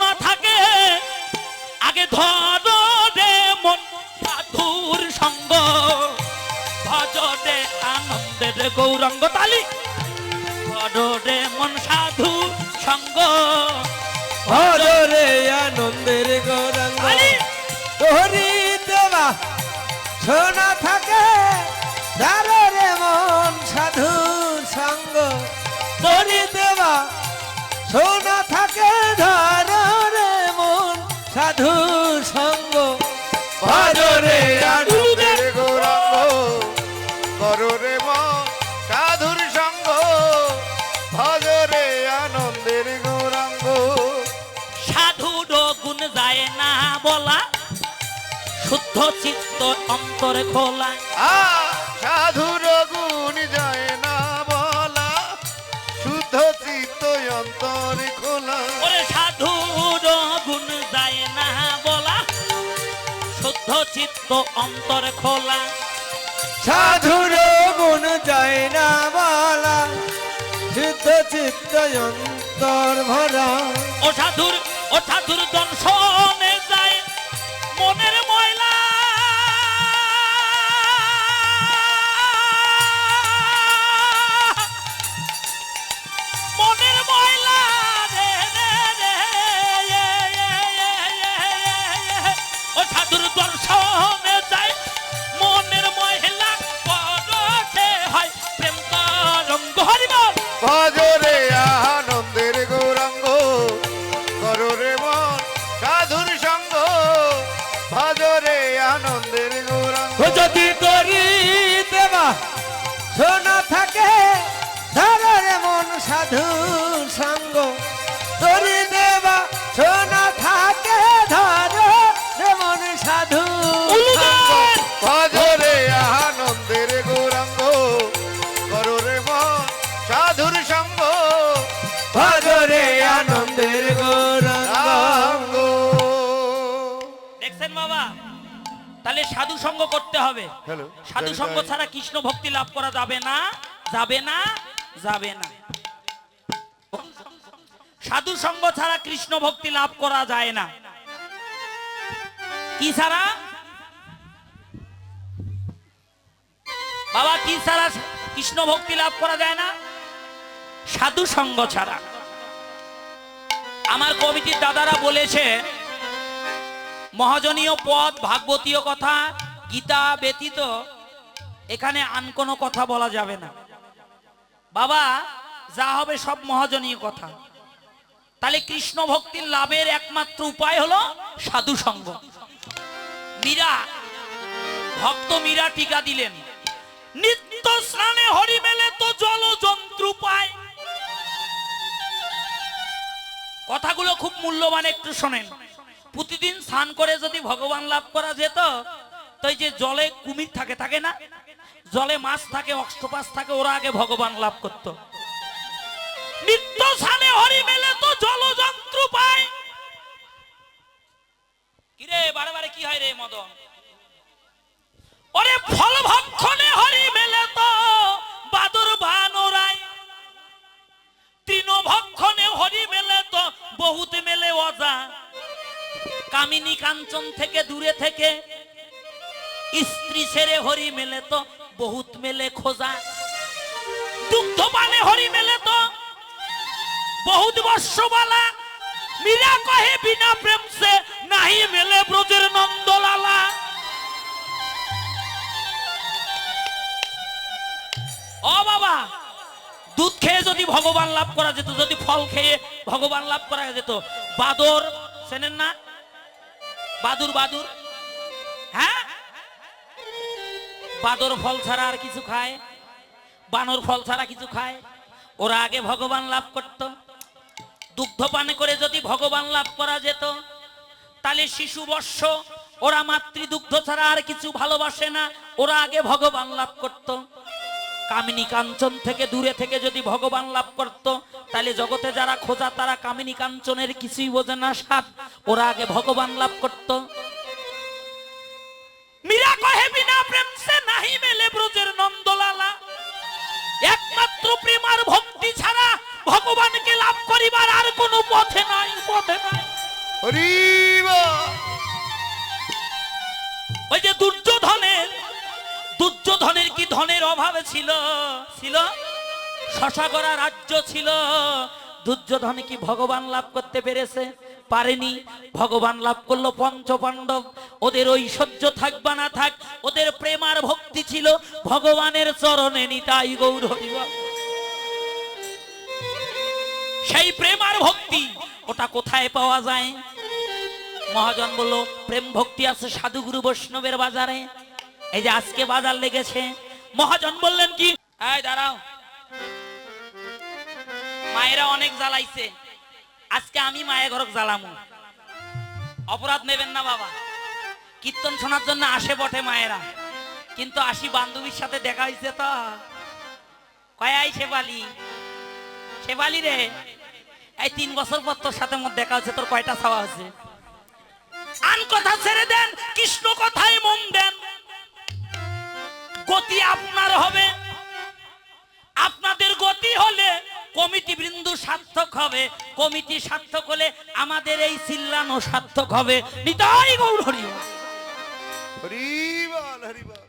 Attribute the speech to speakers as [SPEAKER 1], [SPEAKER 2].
[SPEAKER 1] না থাকে। আগে ধর মন সাধুর সঙ্গ।
[SPEAKER 2] ভজরে আনন্দের গৌরঙ্গ
[SPEAKER 1] তালি।
[SPEAKER 2] রে মন সাধু সঙ্গ। ভজরে আনন্দের গৌরঙ্গ। হরি দেবা সোনা থাকে। রে মন সাধু সঙ্গ।
[SPEAKER 1] হরি দেবা সোনা থাকে। বলা শুদ্ধ চিত্ত অন্তরে খোলা।
[SPEAKER 3] সাধুর গুণ যায় না বলা শুদ্ধ চিত্ত অন্তরে খোলা।
[SPEAKER 1] ওরে সাধু গুণ যায় না বলা শুদ্ধ চিত্ত অন্তরে খোলা।
[SPEAKER 2] সাধুর গুণ যায় না বলা সিদ্ধ চিত্ত অন্তর ভরা।
[SPEAKER 1] ও সাধুর ও সাধুর দর্শনে
[SPEAKER 2] যদি করি দেবা শোনা থাকে ধরে মন সাধু।
[SPEAKER 1] তাহলে সাধু সঙ্গ করতে হবে। সাধু সঙ্গ ছাড়া কৃষ্ণ ভক্তি লাভ করা যাবে না যাবে না যাবে না। সাধু সঙ্গ ছাড়া কৃষ্ণ ভক্তি লাভ করা যায় না। কি ছাড়া? বাবা কি ছাড়া কৃষ্ণ ভক্তি লাভ করা যায় না? সাধু সঙ্গ ছাড়া। আমার কমিটির দাদারা বলেছে মহাজনীয় পদ, ভাগবতীয় কথা, গীতা ব্যতীত এখানে আন কোনো কথা বলা যাবে না। বাবা, যা হবে সব মহাজনীয় কথা। তাহলে কৃষ্ণ ভক্তির লাভের একমাত্র উপায় হলো সাধু সঙ্গ। মীরা, ভক্ত মীরা টিকা দিলেন। নিত্য স্নানে হরি মেলে তো জল জন্তু পায়। কথাগুলো খুব মূল্যবান একটু শোনেন। প্রতিদিন স্নান করে যদি ভগবান লাভ করা যেত তো যে জলে কুমির থাকে থাকে না? জলে মাছ থাকে, অক্টোপাস থাকে, ওরা আগে ভগবান লাভ করত। হরি মেলে তো জলযন্ত্র পায়। কিরে, বারে বারে কি হয় রে মদন? ফল ভক্ষণে হরি মেলে তো বাদর হরি মেলে তো বহুত কামিনী কাঞ্চন থেকে দূরে থেকে। স্ত্রী ছেড়ে হরি মেলে তো, বহুত মেলে খোঁজা। দুগ্ধ পানে হরি মেলে তো, বহুত বর্ষবালা মীরা কহে বিনা প্রেম সে নাহি মেলে ব্রজের নন্দলালা। ও বাবা, দুধ খেয়ে যদি ভগবান লাভ করা যেত, যদি ফল খেয়ে ভগবান লাভ করা যেত, বাদর, চেনেন না? বাদুর বাদুর। হ্যাঁ? বাদর ফল ছাড়া আর কিছু খায়? বানর ফল ছাড়া কিছু খায়? ওরা আগে ভগবান লাভ করত। দুগ্ধ পানে করে যদি ভগবান লাভ করা যেত, তাহলে শিশু বর্ষ, ওরা মাতৃদুগ্ধ ছাড়া আর কিছু ভালোবাসে না। ওরা আগে ভগবান লাভ করত। কামিনী কাঞ্চন থেকে দূরে থেকে যদি ভগবান লাভ করত তাহলে জগতে যারা খোঁজা তারা কামিনী কাঞ্চনের কিছুই বোঝে না সাত। ওরা আগে ভগবান লাভ করত। মীরা কহে বিনা প্রেম সে নাহি মেলে ব্রজের নন্দলালা। একমাত্র প্রেম আর ভক্তি ছাড়া ভগবানকে লাভ করিবার আর কোনো পথে নাই পথে নাই। ওই যে দুর্যোধনের কি ধনের অভাব ভাবে ছিল? ছিল? শশাগড়া রাজ্য ছিল। দুর্যোধন কি ভগবান লাভ করতে পেরেছে? পারেনি। ভগবান লাভ করল পঞ্চ পাণ্ডব ওদের ঐশ্বর্য থাক বা না থাক, ওদের প্রেম আর ভক্তি ছিল। ভগবানের চরণে নিতাই গৌর সেই প্রেম আর ভক্তি, ওটা কোথায় পাওয়া যায়? মহাজন বলল, প্রেম ভক্তি আছে সাধুগুরু বৈষ্ণবের বাজারে। এই যে আজকে বাজার লেগেছে। মহাজন বললেন কি? দাঁড়াও। মায়েরা অনেক জ্বালাইছে। আজকে আমি মায়ের ঘরক জ্বালামু। অপরাধ নেবেন না বাবা। কীর্তন শোনার জন্য আসে বটে মায়েরা। কিন্তু আসি বান্ধবীর সাথে দেখা হয়েছে তো। কয় আই শেবালি শেবালি রে, এই তিন বছর পর তোর সাথে মোর দেখা হচ্ছে তোর কয়টা ছাওয়া আছে আন কথা ছেড়ে দেন, কৃষ্ণ কথায় মন দেন। গতি আপনার হবে। আপনাদের গতি হলে কমিটি বৃন্দু সার্থক হবে। কমিটি সার্থক হলে আমাদের এই চিল্লানো সার্থক হবে। নিতাই গৌর হরি
[SPEAKER 3] হরিবল হরিবল